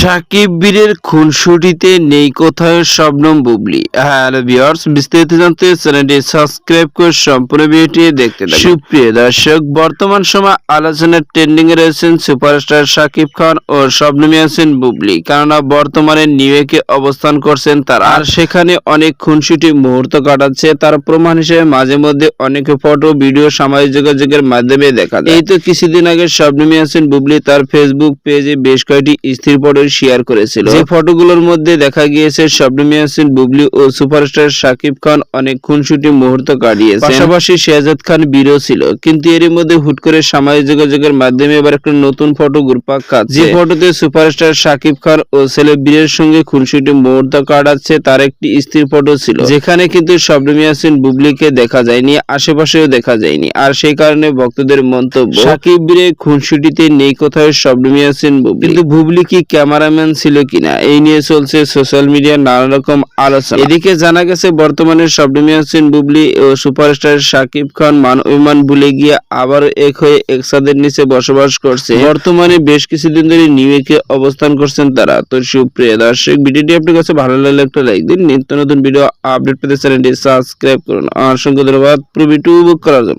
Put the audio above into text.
সাকিব বীরের খুনসুটিতে নেই কোথায় শবনম বুবলি? হ্যালো ভিউয়ার্স, বিস্তারিত জানতে চ্যানেলটি সাবস্ক্রাইব করে সম্পূর্ণ ভিডিওটি দেখতে থাকুন। সুপ্রিয় দর্শক, বর্তমান সময় আলোচনার ট্রেন্ডিং এ রয়েছেন সুপারস্টার সাকিব খান ও শবনম ইয়াসিন বুবলি। কেননা বর্তমানে নিউ ইয়র্কে অবস্থান করছেন তারা। আর সেখানে অনেক খুনসুটি মুহূর্ত কাটাচ্ছে। তার প্রমাণ হিসেবে মাঝে মধ্যে অনেক ফটো, ভিডিও, সামাজিক যোগাযোগের মাধ্যমে দেখা যায়। এই তো কিছুদিন আগে শবনম ইয়াসিন বুবলি তার ফেসবুক পেজে বেশ কয়েকটি স্থির ফটো শেয়ার করেছিল। যে ফটোগুলোর মধ্যে দেখা গিয়েছে শবনম ইয়াসিন বুবলি ও সুপারস্টার শাকিব খান অনেক খুনসুটি মুহূর্ত কাটিয়েছে পাশাপাশি শেহজাদ খান বীরও ছিল। কিন্তু এরই মধ্যে হুট করে সামাজিক যোগাযোগের মাধ্যমে এবার একটা নতুন ফটো ঘুরপাক খাচ্ছে। যে ফটোতে সুপারস্টার শাকিব খান ও ছেলে বীরের সঙ্গে খুনসুটি মুহূর্ত কাটাচ্ছে তার একটি স্থির ফটো ছিল। যেখানে কিন্তু শবনম ইয়াসিন বুবলিকে দেখা যায়নি আশেপাশেও দেখা যায়নি। আর সেই কারণে ভক্তদের মন্তব্য সাকিব বীরে খুনসুটিতে নেই কোথাও শবনম ইয়াসিন বুবলি? কিন্তু বুবলি কি ক্যামেরাম্যান ছিল কিনা, এই নিয়ে চলছে সোশ্যাল মিডিয়ার নানা রকম আলোচনা। এদিকে জানা গেছে, বর্তমানে শবনম ইয়াসিন বুবলি ও সুপারস্টার শাকিব খান মান অভিমান ভুলে গিয়ে আবার এক হয়ে একসাথের নিচে বসবাস করছে। বর্তমানে বেশ কিছুদিন ধরে নিউ ইয়র্কে অবস্থান করছেন তারা। তো সুপ্রিয় দর্শক, ভিডিওটি আপনার কাছে ভালো লাগলে একটা লাইক দিন। নিত্য নতুন ভিডিও আপডেট পেতে চ্যানেলটি সাবস্ক্রাইব করুন। আর সঙ্গে ধন্যবাদ। পুরো ভিডিও বুক করার জন্য।